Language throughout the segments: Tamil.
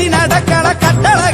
கட்டி நடக்கல கட்டளை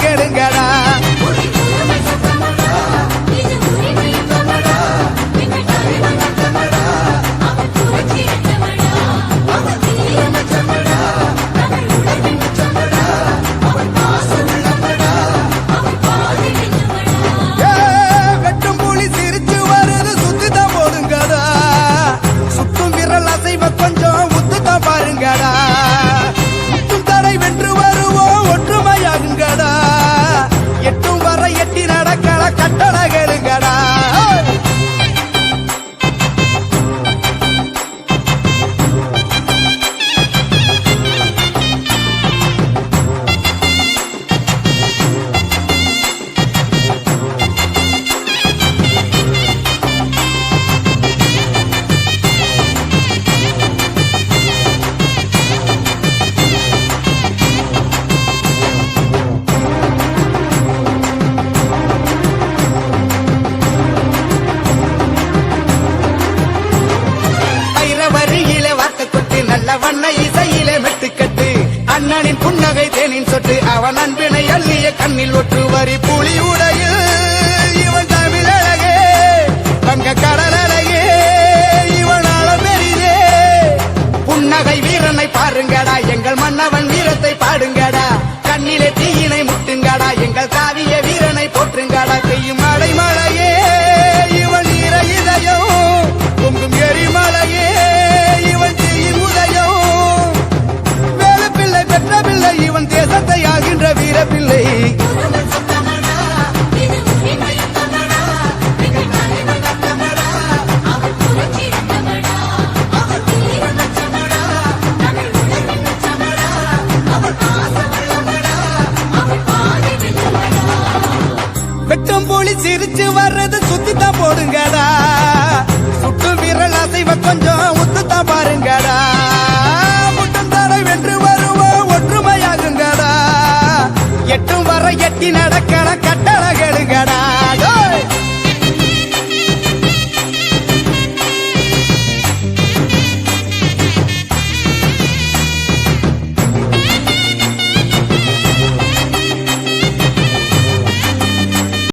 வண்ண இசையிலே மெட்டுக்கட்டு அண்ணனின் புன்னகை தேனின் சொட்டு. அவன் அன்பினை அள்ளிய கண்ணில் ஒற்று வரி புலி உடையில். இவன் தமிழழகே தங்க கடலழகே இவனால பெரிதே புன்னகை வீரனை பாருங்கடா எங்கள் மன்னவன் வீரத்தை பாடுங்கடா. சிரிச்சு வர்றது சுத்தித்தான் போடுங்கடா